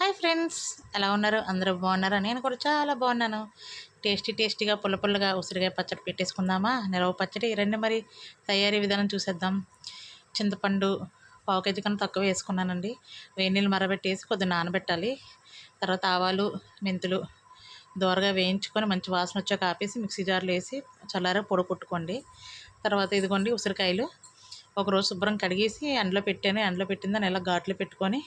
Hi friends ఎలా ఉన్నారు? అందరూ బాగున్నారా? నేను కూడా చాలా బాగున్నాను. టేస్టీ టేస్టీగా పుల్ల పుల్లగా ఉసిరిగా పచ్చడి పెట్టేసుకుందామా? నిలవ పచ్చడి రండి మరి తయారీ విధానం చూసేద్దాం. చింతపండు పావు కేజీ కన్నా తక్కువ వేసుకున్నానండి. వేడి నీళ్ళు మరబెట్టేసి కొద్దిగా నానబెట్టాలి. తర్వాత ఆవాలు మెంతులు దోరగా వేయించుకొని మంచి వాసన వచ్చాక ఆపేసి మిక్సీ జార్లో వేసి చల్లారా పొడి కొట్టుకోండి. తర్వాత ఇదిగోండి ఉసిరికాయలు. ఒకరోజు శుభ్రం కడిగేసి ఎండలో పెట్టాను. ఎండలో పెట్టిందని ఇలా ఘాట్లో పెట్టుకొని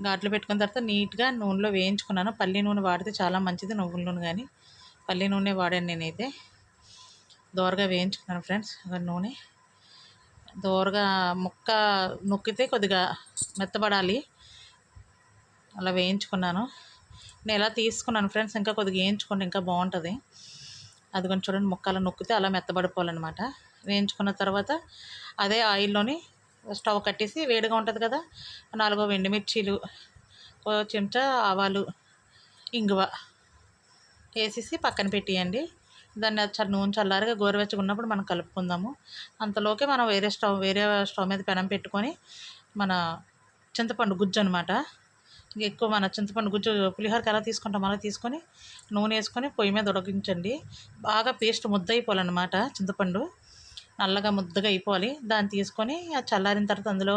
ఘాట్లు పెట్టుకున్న తర్వాత నీట్గా నూనెలో వేయించుకున్నాను. పల్లి నూనె వాడితే చాలా మంచిది నువ్వుల నూనె కానీ పల్లి నూనె వాడాను నేనైతే. దోరగా వేయించుకున్నాను ఫ్రెండ్స్ నూనె. దోరగా ముక్క నొక్కితే కొద్దిగా మెత్తబడాలి. అలా వేయించుకున్నాను. నేను ఎలా తీసుకున్నాను ఫ్రెండ్స్ ఇంకా కొద్దిగా వేయించుకోండి ఇంకా బాగుంటుంది. అది కొంచెం చూడండి ముక్కలు నొక్కితే అలా మెత్తబడిపోవాలన్నమాట. వేయించుకున్న తర్వాత అదే ఆయిల్లోని స్టవ్ కట్టేసి వేడిగా ఉంటుంది కదా నాలుగో ఎండుమిర్చీలు చెంచా ఆవాలు ఇంగువ వేసేసి పక్కన పెట్టేయండి. దాన్ని చాలా నూనె చల్లారిగా గోరువెచ్చగా ఉన్నప్పుడు మనం కలుపుకుందాము. అంతలోకే మనం వేరే స్టవ్ వేరే స్టవ్ మీద పెనం పెట్టుకొని మన చింతపండు గుజ్జు అనమాట ఎక్కువ మన చింతపండు గుజ్జు పులిహోరకి ఎలా తీసుకుంటాం అలా తీసుకొని నూనె వేసుకొని పొయ్యి మీద ఉడకించండి. బాగా పేస్ట్ ముద్దయిపోవాలన్నమాట చింతపండు. నల్లగా ముద్దగా అయిపోవాలి. దాన్ని తీసుకొని చల్లారిన తర్వాత అందులో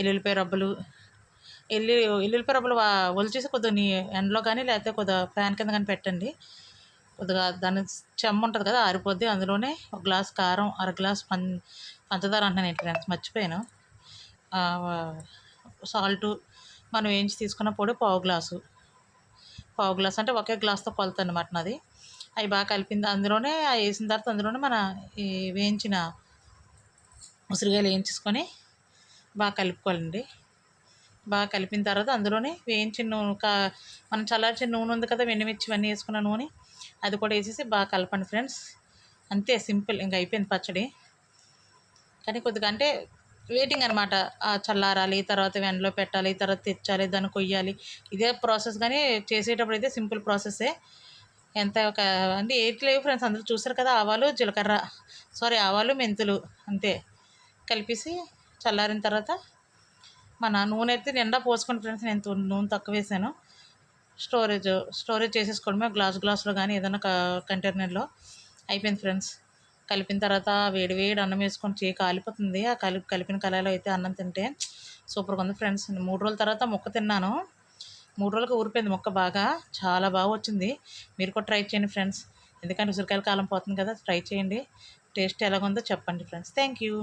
ఎల్లుల్లిపాయ రబ్బలు ఎల్లి ఎల్లుల్లిపాయ రబ్బలు ఒలిచేసి కొద్దిగా ఎండలో కానీ లేకపోతే కొద్దిగా ఫ్యాన్ కింద కానీ పెట్టండి. కొద్దిగా దాని చెమ్మ ఉంటుంది కదా ఆరిపోద్ది. అందులోనే ఒక గ్లాస్ కారం అర గ్లాస్ పం పంచదార అంటున్నాను ఏంటి ఫ్రెండ్స్? మర్చిపోయాను. సాల్టు మనం వేయించి తీసుకున్న పొడి పావు గ్లాసు. పావు గ్లాస్ అంటే ఒకే గ్లాస్తో కొలత అనమాట నాది. అవి బాగా కలిపింది. అందులోనే అవి వేసిన తర్వాత అందులోనే మన ఈ వేయించిన ఉసిరికాయలు వేయించుకొని బాగా కలుపుకోవాలండి. బాగా కలిపిన తర్వాత అందులోనే వేయించిన నూనె కా మనం చల్లార్చిన నూనె ఉంది కదా వెన్నమిర్చి ఇవన్నీ వేసుకున్న నూనె అది కూడా వేసేసి బాగా కలపండి ఫ్రెండ్స్. అంతే సింపుల్ ఇంకా అయిపోయింది పచ్చడి. కానీ కొద్దిగా అంటే వెయిటింగ్ అనమాట చల్లారాలి తర్వాత వెండలో పెట్టాలి తర్వాత తెచ్చాలి దాన్ని కొయ్యాలి. ఇదే ప్రాసెస్ కానీ చేసేటప్పుడు అయితే సింపుల్ ప్రాసెస్సే ఎంత ఒక అంటే ఎయిట్ లేవు ఫ్రెండ్స్ అందరూ చూసారు కదా ఆవాలు జీలకర్ర. సారీ ఆవాలు మెంతులు. అంతే. కలిపేసి చల్లారిన తర్వాత మన నూనె అయితే నిండా పోసుకోండి ఫ్రెండ్స్ నేను నూనె తక్కువ వేసాను. స్టోరేజ్ స్టోరేజ్ చేసేసుకోవడమే గ్లాస్ గ్లాస్లో కానీ ఏదైనా కంటైనర్లో అయిపోయింది ఫ్రెండ్స్. కలిపిన తర్వాత వేడి వేడి అన్నం వేసుకొని చేయి కాలిపోతుంది. ఆ కలిపి కలిపిన కళాయిలో అయితే అన్నం తింటే సూపర్గా ఉంది ఫ్రెండ్స్. మూడు రోజుల తర్వాత మొక్క తిన్నాను. మూడు రోజులకు ఊరిపోయింది మొక్క బాగా. చాలా బాగా వచ్చింది. మీరు కూడా ట్రై చేయండి ఫ్రెండ్స్ ఎందుకంటే ఉసిరికాయల కాలం పోతుంది కదా ట్రై చేయండి. టేస్ట్ ఎలాగుందో చెప్పండి ఫ్రెండ్స్ థ్యాంక్ యూ